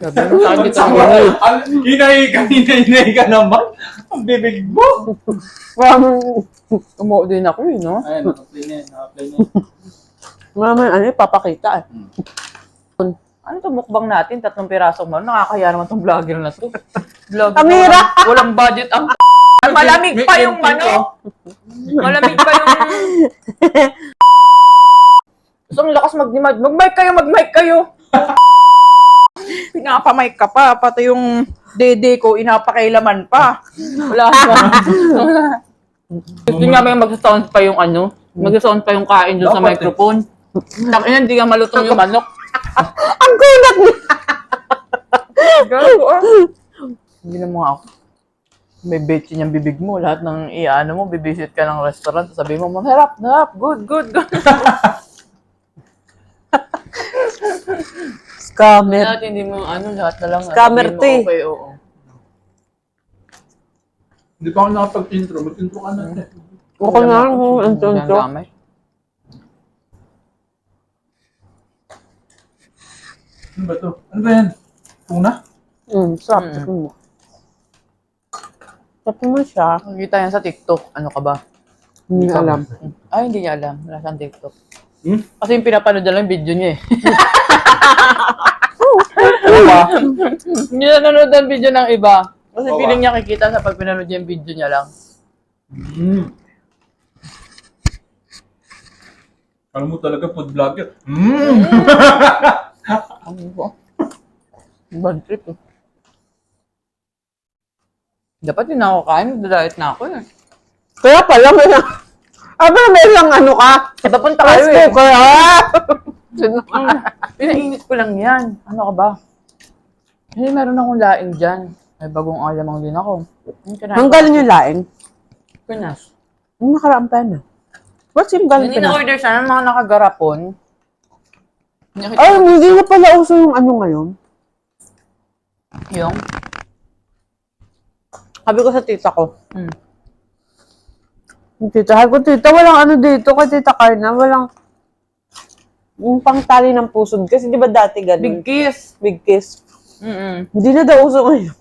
Mo sa dito. Hinay ka, hinay, ka naman. Ang bibig mo. Parang umuo din ako eh, no? Ayun, naka-play na yan, naka-play na yan. Maraming ano eh, papakita eh. Ano to mukbang natin? Tatlong pirasong man. Nakakaya naman tong vlogger na to. Vlogger Ang na hirap. walang- budget ang Malamig pa yung ano. Malamig pa yung... Gusto ang lakas mag-mic. Mag-mic kayo, mag-mic kayo. Pinapamic ka pa. Pati yung dede ko, inapakailaman pa. Wala ba? Gusto nga may mag-sound pa yung ano. Mag-sound pa yung kain doon sa Dapat eh. microphone. Tangina, hindi nga malutong yung manok. Ang kunat niya. Gago ah. Hindi na mo ako. May betchin yung bibig mo. Lahat ng iano mo, bibisit ka ng restaurant. Sabi mo, masarap, sarap, good, good, good. Scammer. lahat hindi mo, ano, lahat na lang. Scammer to eh. Okay, oo. Hindi pa ako nakapag-intro. Mag-intro ka na. eh. Okay na, ang Ang anto gamay. Ano ba to? Ano ba yan? Tuna? Mm, sarap. Mm. Tikman mo. Sarap mo siya. Nakikita yan sa TikTok. Ano ka ba? Hindi Ikaw. alam. Ay, hindi niya alam. Wala siyang TikTok. Hmm? Kasi yung pinapanood niya lang yung video niya eh. Ba? Hindi na nanonood ang video ng iba. Kasi Oo, feeling niya kikita sa pag pinanood niya yung video niya lang. Mm. Alam mo talaga, food vlogger. Mm. Ano ba? Bad trip eh. Dapat yun na ako kain, magdadayet na ako eh. Kaya pala may lang. Aba, may lang ano ka. Eh, papunta kayo Rice eh. cooker, ah! Pinainit ko lang yan. Ano ka ba? Kasi meron akong laing dyan. May bagong alamang din ako. Yung Ang galing yung laing. Pinas. Ang nakaraan pa na. What's yung galing Hindi na-order siya ng mga nakagarapon. Nakita Ay, hindi na pala uso yung ano ngayon. yung... Sabi ko sa tita ko. Hmm. Yung Tita, sabi ko, tita, walang ano dito kay tita Carna, walang yung pangtali ng pusod. Kasi di ba dati Big ganun? kiss. Big kiss. Mm-mm. Hindi na daw uso ngayon.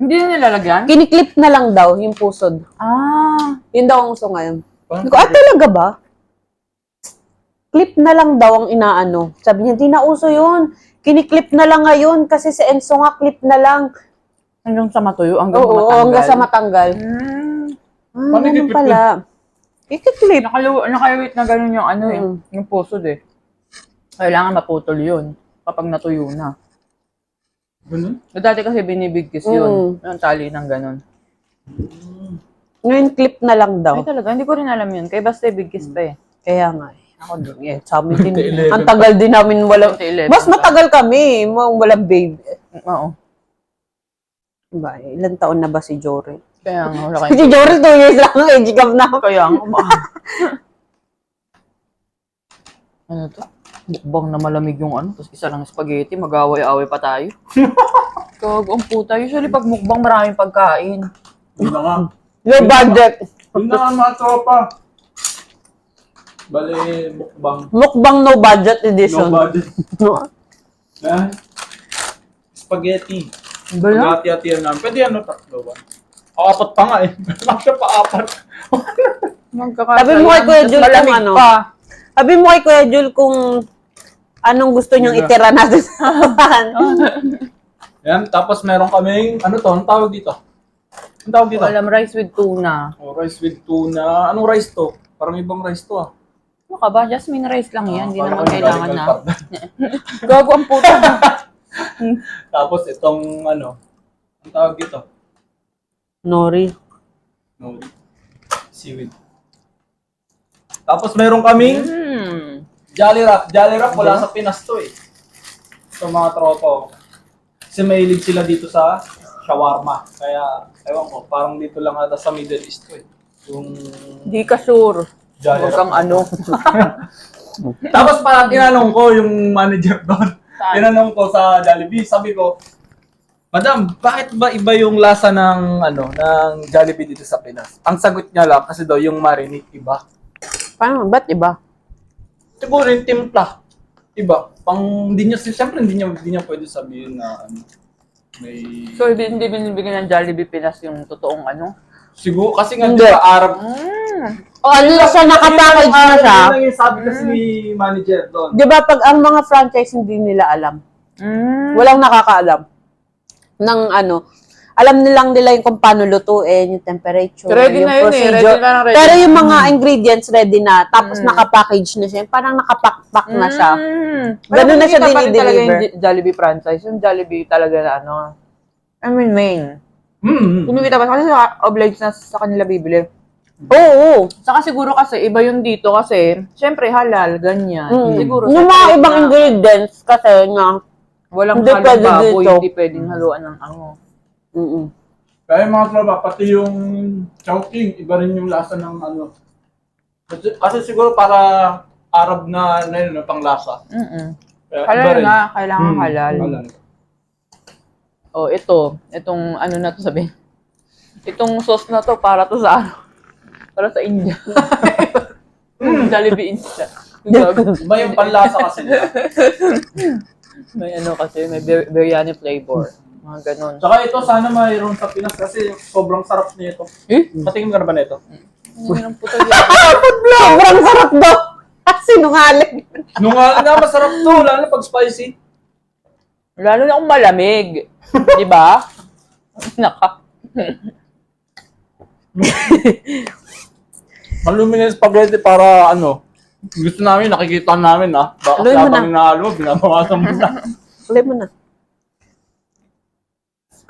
Hindi na nilalagyan? Kiniklip na lang daw yung pusod. Ah. Yun daw ang uso ngayon. Sabi ko, ah, talaga ba? Clip na lang daw ang inaano. Sabi niya, hindi na uso yun. Kiniklip na lang ngayon kasi sa Enso nga, clip na lang. Hanggang sa matuyo, hanggang Oo, matanggal. hanggang sa matanggal. Hmm. Ah, Paano ganun ikiklip pala. Ikiklip. Nakalu- nakawait na ganun yung ano eh. Mm. Yung pusod eh. Kailangan maputol yun. Kapag natuyo na. Ganun? Dati kasi binibigkis yun. Yung tali ng ganun. Ngayon, clip na lang daw. Ay talaga, hindi ko rin alam yun. Kaya basta bigkis pa eh. Kaya nga eh. Ako din eh. Sa amin din. 2011 Ang tagal din namin walang... 2011 Mas pa. matagal kami. mga Walang baby. Oo. Ba, ilan taon na ba si Jory? Kaya nga, wala Si kayo. Jory, two years lang. Age gap na. Kaya nga, ma- ano to? Mukbang na malamig yung ano, tapos isa lang spaghetti, mag-away-away pa tayo. Gago, ang puta. Usually pag mukbang maraming pagkain. Yun na nga. Low budget. Yun na nga mga tropa. Bale, mukbang. Mukbang no budget No edition. budget. No. Na? Spaghetti. Ba yan? Pag-hati-hatihan namin. Pwede ano, tatlo ba? O, apat pa nga eh. Bakit pa apat? Sabi mo kay Kuya Jul kung malamig ano. pa. Sabi mo kay Kuya Jul kung anong gusto niyong Diba? itira natin sa Yan, tapos meron kaming, ano to, anong tawag dito? Anong tawag dito? Alam, rice with tuna. Oh, rice with tuna. Anong rice to? Parang ibang rice to ah. Ano ka ba? Jasmine rice lang yan. Hindi Ah, naman parang kailangan na. Gago ang puta. Tapos itong ano, ang tawag dito? Nori. No, seaweed. Tapos meron kaming hmm. Jolly Wrap. Jolly Wrap wala sa Pinas to eh. Sa mga tropa ko. Kasi mahilig sila dito sa shawarma. Kaya, ewan ko, parang dito lang ata sa Middle East to eh. Yung Hindi ka sure. Jolly Huwag kang Wrap. ano. Tapos parang tinanong ko yung manager doon. Saan? Tinanong ko sa Jollibee, sabi ko, Madam, bakit ba iba yung lasa ng ano ng Jollibee dito sa Pinas? Ang sagot niya lang kasi daw yung marinate iba. Paano? Ba't iba? Siguro yung timpla. Iba. Pang hindi niya siyempre hindi niya hindi niya pwede sabihin na ano. may... So, hindi, hindi binibigyan ng Jollibee Pinas yung totoong ano? Siguro, kasi nga Hindi. di ba Arab... Mm. O ano na siya, nakapackage na siya. Yun lang yung sabi kasi ni manager doon. Di ba pag ang mga franchise hindi nila alam, Mm. walang nakakaalam ng ano, alam nilang nila yung kung paano lutuin, yung temperature, Ready yung na yun eh. procedure. Ready na ready. Pero yung mga ingredients ready na, tapos nakapackage na siya, parang nakapack-pack na siya. Mm. Ganun na siya dinideliver. yung Jollibee franchise. Yung Jollibee talaga na ano. I mean, main. Hmm. Kumikita pa kasi sa obliged na sa kanila bibili. Oo. Saka siguro kasi iba yung dito kasi, syempre halal, ganyan. Mm. Siguro yung mga ibang na. ingredients kasi nga, Walang halong baboy, hindi pwedeng haluan ng ano. Mm Kaya yung mga tropa, pati yung chowking, iba rin yung lasa ng ano. Kasi, kasi siguro para Arab na, na yun, pang lasa. Mm Kaya iba Halal rin. nga, kailangan Hmm, halal. Oh, ito, itong ano na to sabi. Itong sauce na to para to sa ano? Para sa India. Jollibee India. Gago. Iba yung panlasa kasi nila. may ano kasi, may bir- biryani flavor. Mga ganun. Tsaka ito, sana mayroon sa Pinas kasi sobrang sarap nito. Eh? Patingin ka na ba nito? Hindi ng puto yan. Sobrang sarap daw. Sinungaling. Nung nga, nga masarap to, lalo na pag spicy. Lalo na kung malamig. Di ba? Naka. Malumi na yung spaghetti para ano, gusto namin, nakikita namin ah. Baka Aluin mo habang nahalo, binabawasan mo na. Kulay mo na.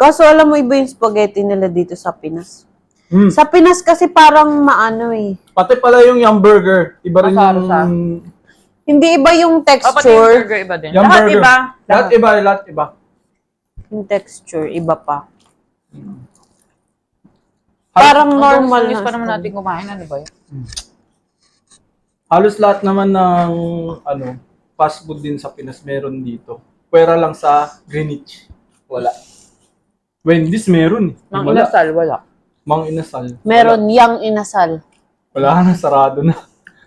Kaso alam mo, iba yung spaghetti nila dito sa Pinas. Hmm. Sa Pinas kasi parang maano eh. Pati pala yung yum burger, iba rin yung... Hindi iba yung Oh, pati yung texture. burger iba din. Yum Lahat burger. iba. Lahat iba, lahat iba. Yung texture, iba pa. Halos- Parang normal Normal pa na. naman natin kumain. Ano ba yun? Halos lahat naman ng ano, fast food din sa Pinas meron dito. Pwera lang sa Greenwich. Wala. Wendy's meron. eh. Mang Wala. inasal, wala. Mang inasal. Meron yang inasal. Wala na, sarado na.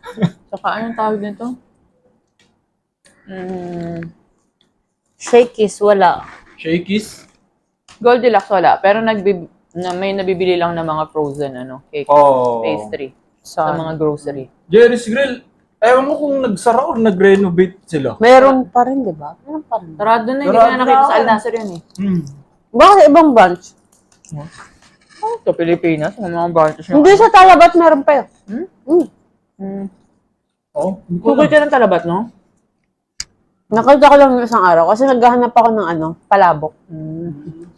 Saka anong tawag nito? Mm, Shakey's, wala. Shakey's? Goldilocks wala. Pero nagbib na may nabibili lang ng mga frozen ano, cake, Oh. pastry sa Sa, mga grocery. Jerry's Grill. Ewan ko kung nagsara or nag-renovate sila. meron pa rin, di ba? Meron pa rin. Sarado na, hindi ko Sarado na nakita na. sa Al Nasser yun eh. Hmm. Baka sa ibang branch. Oh, sa Pilipinas, may mga branches yun. Hindi sa Talabat meron pa yun. Hmm? Hmm. Hmm. Oh, hindi ko Google ka ng talabat, no? Nakita ko lang yung isang araw kasi naghahanap ako ng ano, palabok. Hmm.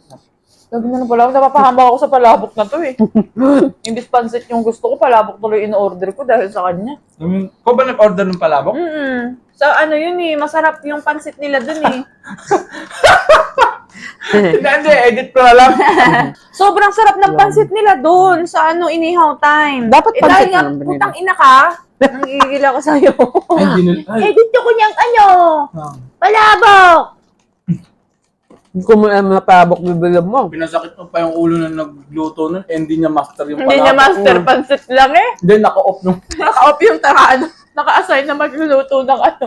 Sabi na lang palabok, napapahamba ako sa palabok na to eh. Imbis pansit yung gusto ko, palabok tuloy in-order ko dahil sa kanya. Um, ko ba nag-order ng palabok? Mm So ano yun eh, masarap yung pansit nila dun eh. Hindi, edit ko na lang. Sobrang sarap ng pansit nila doon sa ano, inihaw time. Dapat eh, pansit dahil nga, putang ina ka. Nangigigil ako sa'yo. Ay, ay. Edit ko niyang ano, Ah. palabok. Hindi ko mo na palabok bibili mo. Pinasakit mo pa yung ulo na nagluto nun, eh, hindi niya master yung Hindi niya palabok. master pansit lang eh. Hindi, naka-off nung. Naka-off yung taka, ano, naka-assign na magluluto ng ano.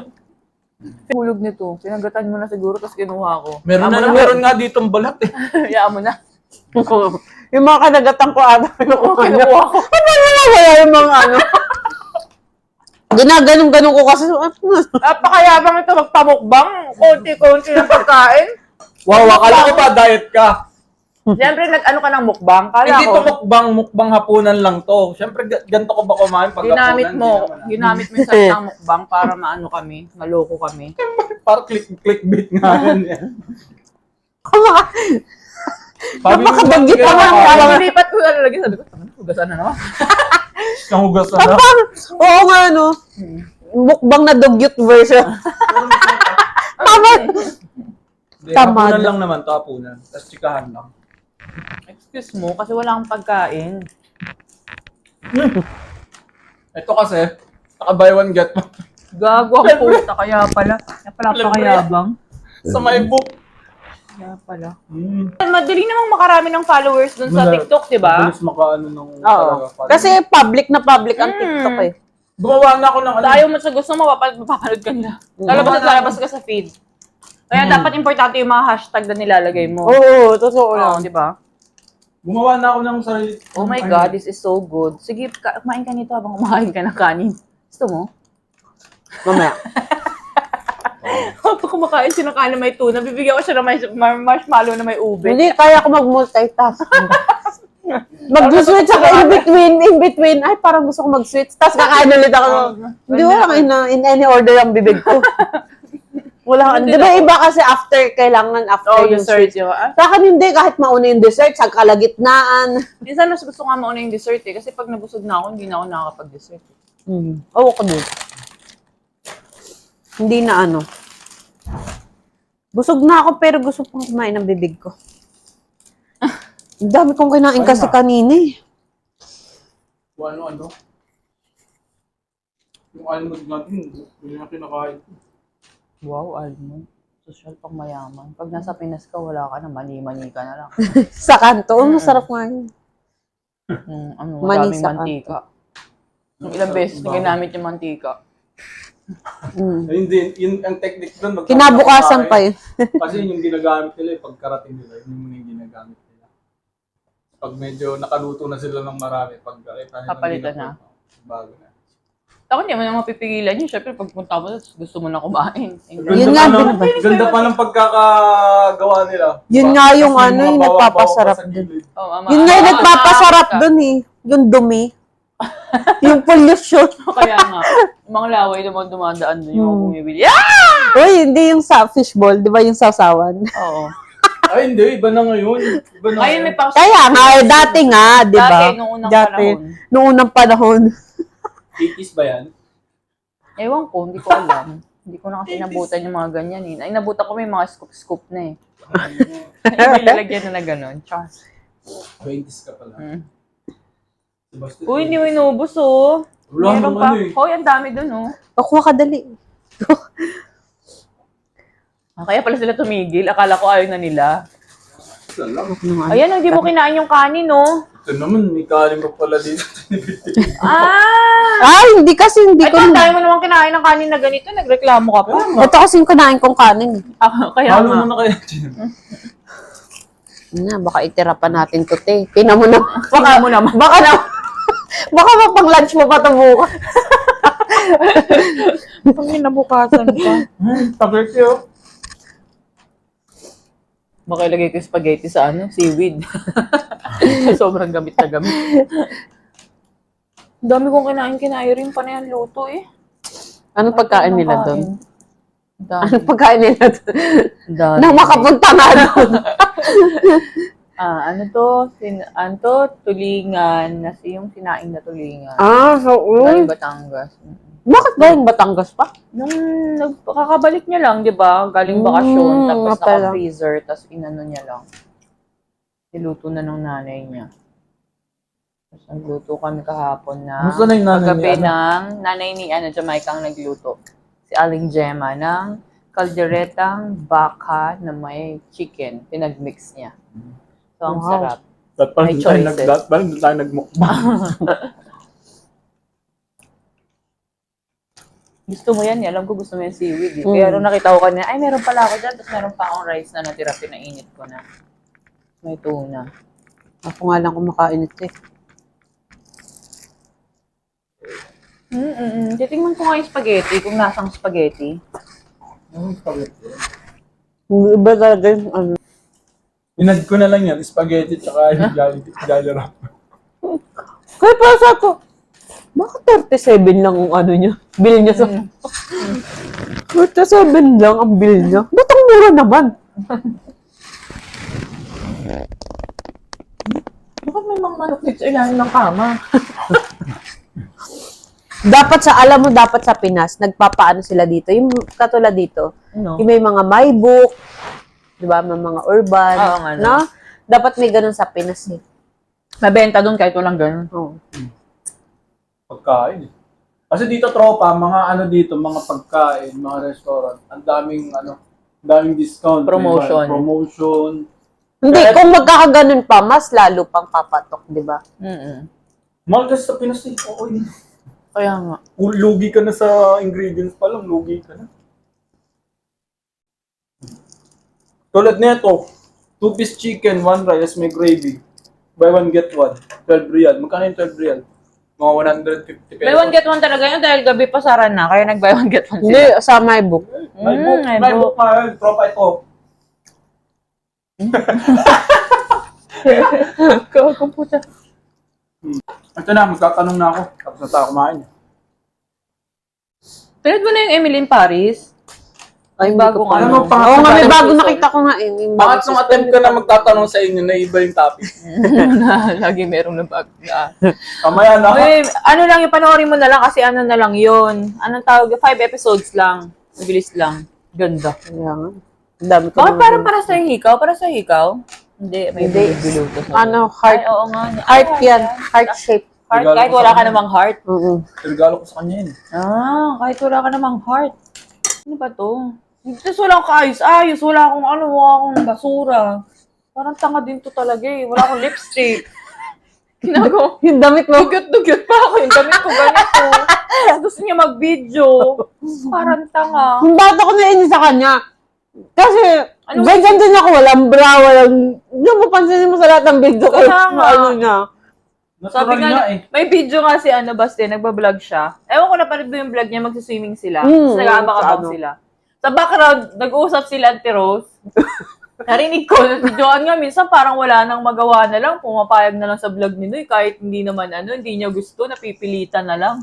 Hulog nito. Pinagatan mo na siguro, tapos kinuha ko. Meron na, mo meron nga ditong balat eh. Yaan mo na. yung mga kanagatan ko Oo, kinukuha niya. kinuha ko. Ano na wala yung mga ano? Ginaganong-ganong ko kasi. Napakayabang ito magpamukbang. Konti-konti ng pagkain. Wow, akala ko ba diet ka? Siyempre, nag-ano ka ng mukbang. Kala Hindi ko, to mukbang, mukbang hapunan lang to. Siyempre, ga- ganito ko ba kumain pag ginamit hapunan? mo, ah. ginamit mo yung salitang mukbang para maano kami, maloko kami. Parang click, clickbait nga yan. eh. Napakabanggit naman, nakain, parang- Nilipat ko na lagi, sabi ko, "Tama, hugasan na naman. Nahugas na na. Oo nga, no? Mukbang na dugyot version. Tama. Tamad. Hapunan lang naman to, hapunan. Tapos chikahan lang. Excuse mo, kasi wala akong pagkain. Ito kasi, naka buy one get one. Gago ang puta, kaya pala. Kaya pala mo pakayabang. Sa may book. Kaya pala. Hmm. Madali namang makarami ng followers dun sa. TikTok, di ba? Mabilis makaano nung Oo. Parang- Kasi public na public ang Mm. TikTok eh. Gumawa na ako ng ano. Ayaw mo sa gusto mo, mapap- mapapanood ka nila. Lalabas at lalabas ka sa feed. Kaya dapat importante yung mga hashtag na nilalagay mo. Oo, totoo Oo, lang. di ba? Gumawa na ako ng sarili. Oh my God, this is so good. Sige, ka- kumain ka nito habang kumakain ka ng kanin. Gusto mo? Mamaya. Habang kumakain siya ng kanin na may tuna, bibigyan ko siya ng may, mar- marshmallow na may ube. Hindi, kaya ko mag-multitask. Mag-switch ako in between, in between. Ay, parang gusto ko mag-switch. Tapos kakain ulit ako. Hindi ko lang in, in any order ang bibig ko. Wala ka. Di ba iba kasi after, kailangan after Oh, yung dessert sweet. yun. Ah, Sa akin hindi, kahit mauna yung dessert, sa kalagitnaan. minsan mas gusto nga mauna yung dessert eh. Kasi pag nabusog na ako, hindi na ako nakakapag-dessert. eh. Mm. Oo ko din. Hindi na ano. Busog na ako pero gusto pang kumain ng bibig ko. Ang dami kong kinain kasi kanina eh. Kung ano, ano. Yung almond natin, yun yung kinakain. Wow, almond. Social pang mayaman. Pag nasa Pinas ka, wala ka na, mani-mani ka na lang. Sa kanto, oh, masarap nga yun. Mm, ano, Mani madaming sa mantika. Yung ilang beses na ginamit yung mantika. Mm. Ay, Hindi, yun ang technique doon. magkakaroon Kinabukasan pa yun. Kasi yun yung ginagamit nila, eh, pagkarating nila, yun yung muna yung ginagamit nila. Pag medyo nakaluto na sila ng marami, pag nakita nila Papalitan na. Bago na. Ako hindi mo na mapipigilan yun. Syempre, pag punta mo, gusto mo na kumain. Ganda Yun pa nga, ng- binabay- Ganda pa ng pagkakagawa nila. Yun Ba- nga yung kasi ano, mga yung bawang-bawang nagpapasarap pa sa dun. gilid. Oh, ama, Yun nga yung nagpapasarap dun eh. Yung dumi. yung pollution. Kaya nga, yung mga laway naman dumadaan doon yung mga Hmm. bumibili. Ah! Uy, hindi yung sa fishball, di ba yung sasawan? Oo. Ay, hindi. Iba na ngayon. Iba na Ayun, may ngayon. Kaya nga, eh, dati nga, di ba? Dati, nung unang panahon. Noong unang panahon. 80s ba yan? Ewan ko, hindi ko alam. hindi ko na kasi nabutan yung mga ganyan eh. Ay, nabutan ko may mga scoop-scoop na eh. may lalagyan na na gano'n. Tsaka, 20s ka pala. mm. Basta- Uy, hindi mo inubos oh. Wala Meron naman pa. eh. Hoy, ang dami dun oh. Pakuha ka dali. Ah, Kaya pala sila tumigil. Akala ko ayaw na nila. Lang. Ayan, hindi mo kinain yung kanin, no? Ito naman, may kalim pa pala dito. Ah! Ay, hindi kasi hindi Ay, ko na. tayo mo naman kinain ng kanin na ganito, nagreklamo ka pa. Ito kasi yung kinain kong kanin. Ah, kaya Halo nga. mo na kaya. Na, baka itira pa natin to, te. Tingnan mo na. Baka, mo naman. Baka na. baka mapang lunch mo pa ito bukas. Pag nabukasan pa. Takot yun. Baka ilagay ko yung spaghetti sa ano, seaweed. Sobrang gamit na gamit. Ang dami kong kinain kinain rin pa na yan luto eh. Anong pagkain nila doon? Dami. Anong pagkain nila doon? Dami. Nang makapunta nga doon. Ah, ano to? Sin ano to? Tulingan. Nasi yung sinaing na tulingan. ah, so, Galing uy. Batangas. Mm. Yung Batangas pa? Nung nagkakabalik niya lang, di ba? Galing bakasyon, Mm, tapos nga pala. naka-freezer, tapos inano niya lang. Niluto na ng nanay niya. Tapos nagluto kami kahapon na Gusto na yung nanay paggabi niya, ano? ng nanay ni ano, Jamaica ang nagluto. Si Aling Gemma ng kalderetang baka na may chicken. Pinag-mix niya. So, ang Wow. sarap. Ba't May parang tayo nag choices. parang tayo nagmukbang? Gusto mo yan, eh. alam ko gusto mo yung seaweed. Eh. Mm. Kaya nung nakita ko kanina, ay meron pala ako dyan, tapos meron pa akong rice na natira, pinainit ko na. May tuna. Ako nga lang kumakain ito eh. Mm-mm. Titingnan ko nga yung spaghetti, kung nasang spaghetti. Anong spaghetti? Iba talaga yung ano. Inad ko na lang yan, spaghetti tsaka yung jolly, jolly wrap. Kaya pa sa ko, bakit 37 lang ang ano niya? Bill niya sa... 37 lang ang bill niya. Ba't ang mura naman? Bakit may mga manok dito ilalim ng kama? Dapat sa, alam mo, dapat sa Pinas, nagpapaano sila dito. Yung katulad dito, No? yung may mga my book, di ba, may mga urban, Oo nga, no? no? Dapat may ganun sa Pinas eh. Mabenta doon kahit walang ganun. Oh. Pagkain eh. Kasi dito tropa, mga ano dito, mga pagkain, mga restaurant, ang daming ano, daming discount. Promotion. mga Promotion. Hindi, Kahit- kung magkakaganon pa, mas lalo pang papatok, di ba? Mm-mm. Mahal kasi sa Pinas eh. Oo, yun. Kaya nga. Kung lugi ka na sa ingredients pa lang, lugi ka na. Tulad nito, two piece chicken, one rice, may gravy. Buy one, get one. 12 real. Magkano yung 12 real? Mga 150 pesos. Buy one get one talaga yun dahil gabi pa sara na. Kaya nag-buy one get one Hindi, sila. sa my book. May Mm, book, may may book. book pa yun. Tropa ito. Kung puta. Ito na, magtatanong na ako. Tapos na tayo kumain. Pinad mo na yung Emily in Paris. Ay, ko pa- ano. Oo nga, may bago nakita ko nga eh. Yung bagong Pangatlong attempt ko na magtatanong sa inyo na iba yung topic. Lagi merong nabag. Ah. Kamaya na. Uy, ano lang yung panoorin mo na lang kasi ano na lang yun. Anong tawag? Five episodes lang. Mabilis lang. Ganda. Kaya nga. Ang dami ko. Bakit parang para sa hikaw? Para sa hikaw? Hindi, may Hindi. biluto sa Ano, Ay, heart. oo nga. Ay, Heart yan. Heart shape. Heart, Regalo kahit ko wala sa ka kanya. namang heart. Mm Regalo ko sa kanya yun. Ah, kahit wala ka namang heart. Ano ba to? Tapos wala akong kaayos-ayos, wala akong ano, wala akong basura. Parang tanga din to talaga eh. Wala akong lipstick. Ginagawa. Yung damit mo. Dugyot-dugyot pa ako. Yung damit ko ganito. Tapos gusto niya mag-video. Parang tanga. Yung bata ko nainis sa kanya. Kasi, Ano ganyan din ako, walang bra, walang... Hindi mo pansinin mo sa lahat ng video ko. Kaya nga. Ano niya. Natural Sabi nga, nga eh. may video nga si ano, Baste, nagbablog siya. Ewan ko na panood mo yung vlog niya, magsiswimming sila. Hmm, Tapos nag-aabang-abang sa ano. sila. Sa background, nag-uusap sila Ate Rose. Narinig ko, si Joanne nga, minsan parang wala nang magawa na lang, pumapayag na lang sa vlog ni Noy, kahit hindi naman ano, hindi niya gusto, napipilitan na lang.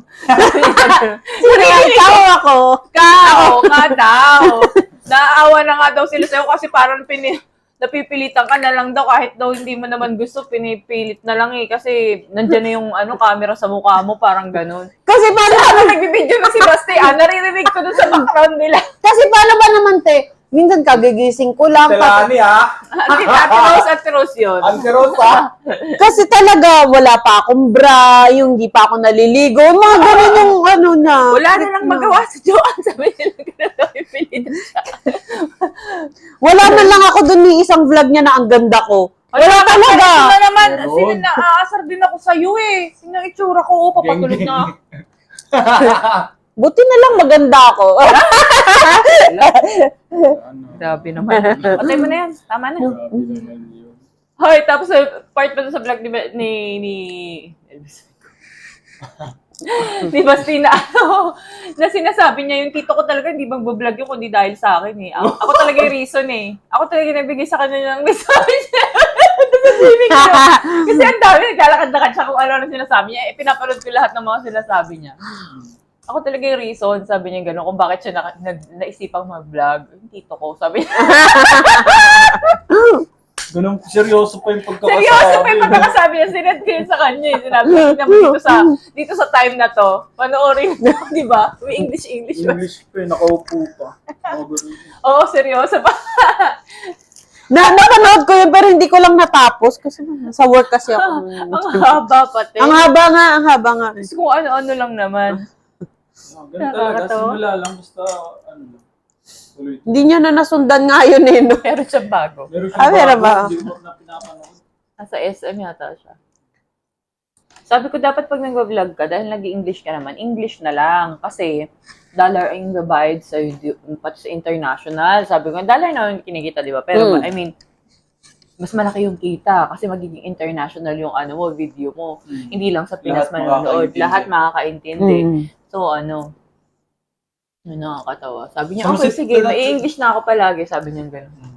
Sino yan? Ikaw ako. Kao, ka daw. Naawa na nga daw sila sa'yo kasi parang pini napipilitan ka na lang daw kahit daw hindi mo naman gusto, pinipilit na lang eh. Kasi nandyan na yung ano, camera sa mukha mo, parang ganun. Kasi paano, Ano nagbibideo na si Basti, ah, naririnig ko dun sa background nila. kasi paano ba naman, te? Minsan kagigising ko lang. pa- Telani ha. Ate Ate Rose, Ate Rose yun. Ante Rosa. kasi talaga, wala pa akong bra, yung di pa ako naliligo. Mga ganun yung ano na. Wala na lang magawa sa Joanne. Sabi nila, ganun siya. Wala man lang ako dun ni isang vlog niya na ang ganda ko. Wala talaga. Sino naman, Meron. sino na aasar din ako sa iyo eh. Sino itsura ko? Oh, papatulog na. Buti na lang maganda ako. Ano? Grabe naman. Patay mo na yan. Tama na. Hoy, tapos sa part pa sa vlog ni ni ni Di ba na ano, na sinasabi niya yung tito ko talaga hindi magbablog yun kundi dahil sa akin eh. Ako, ako talaga yung reason eh. Ako talaga yung nagbigay sa kanya ng message. Kasi ang dami, naglalakad-lakad siya kung ano-ano sinasabi niya. Eh, pinapanood ko lahat ng mga sinasabi niya. Ako talaga yung reason, sabi niya gano'n, kung bakit siya na, na, naisipang mag-vlog. Yung tito ko, sabi niya. Ganun, seryoso pa yung pagkakasabi. Seryoso pa yung pagkakasabi niya, sinad ko yun sa kanya. eh. Sinabi ko na dito sa, dito sa time na to, panoorin mo, di ba? May English-English? English pa eh, nakaupo pa. Oo, seryoso pa. na, napanood ko yun, pero hindi ko lang natapos. Kasi sa work kasi ako. Ang haba pati. ang haba nga, ang haba nga. Tapos kung ano-ano lang naman. Ah, ganun talaga, Nakakatawa. simula lang, basta ano lang. Tuloy. Hindi niya na nasundan nga yun eh. No? Pero siya bago. Meron Ah, meron ba? Hindi mo na pinapanood. Nasa SM yata siya. Sabi ko, dapat pag nag-vlog ka, dahil nag-English ka naman, English na lang. Kasi, dollar ang babayad sa pati sa international. Sabi ko, dollar na yung kinikita, di ba? Pero, Mm. I mean, mas malaki yung kita kasi magiging international yung ano mo, video mo. Mm. Hindi lang sa Pinas Lahat manonood. makakaintindi. Lahat makakaintindi. Mm. So, ano, yun nakakatawa. Sabi niya, Sabi okay, si- sige, may English na ako palagi. Sabi niya gano'n.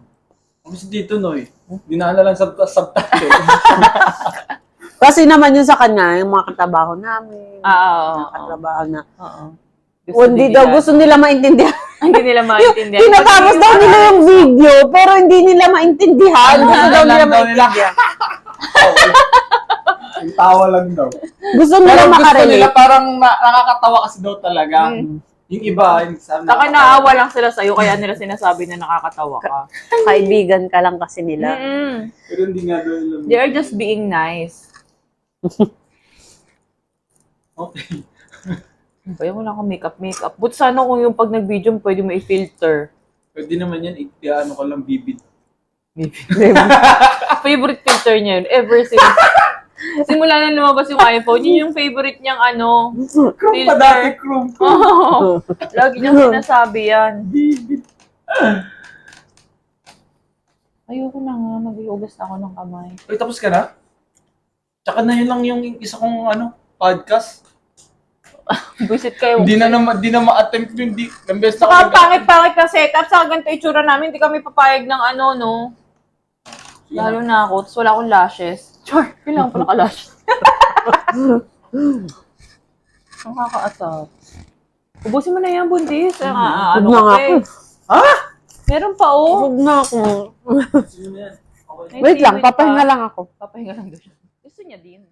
Kasi dito, Noy, dinala lang sa subtitle. Kasi naman yun sa kanya, yung mga katrabaho namin. Ah, oo, mga oo. katrabaho na. Oo. O, hindi daw gusto nila maintindihan. Hindi nila maintindihan. Tinatapos daw nila yung video, pero hindi nila maintindihan. Gusto nila Alam daw nila. maintindihan. Tawa lang daw. Gusto Pero nila gusto makarelate. nila parang na- nakakatawa kasi daw talaga. Mm. Yung iba, yung sabi Saka naawa lang sila sa'yo, kaya nila sinasabi na nakakatawa ka. Kaibigan ka lang kasi nila. Mm-mm. Pero hindi nga daw nila. They are just being nice. Okay. Kaya wala akong makeup-makeup. But sana kung yung pag nag-video, pwede mo i-filter. Pwede naman yan, i- ano ko lang, bibid. favorite filter niya yun. Ever since. Simula na lumabas yung iPhone, yun yung favorite niyang ano. Chrome pa dati, Chrome. Chrome. Oh, lagi niyang sinasabi yan. Ayoko na nga, mag-iugas na ako ng kamay. Uy, tapos ka na? Tsaka na yun lang yung isa kong ano, podcast. Buisit kayo. Hindi na naman, di na ma-attempt yung di. Ang best Saka ako nag- pangit-pangit na setup. Saka ganito itsura namin. Hindi kami papayag ng ano, no? Lalo na ako. Tapos wala akong lashes. Char, kailangan pala ka-lashes. Ang kakaasar. Ubusin mo na yan, bundis. Ah, ah, Huwag ano na nga ka ako. Ha? Meron pa, oh. Huwag na ako. Wait lang, papahinga pa. lang ako. Papahinga lang doon. Gusto niya din.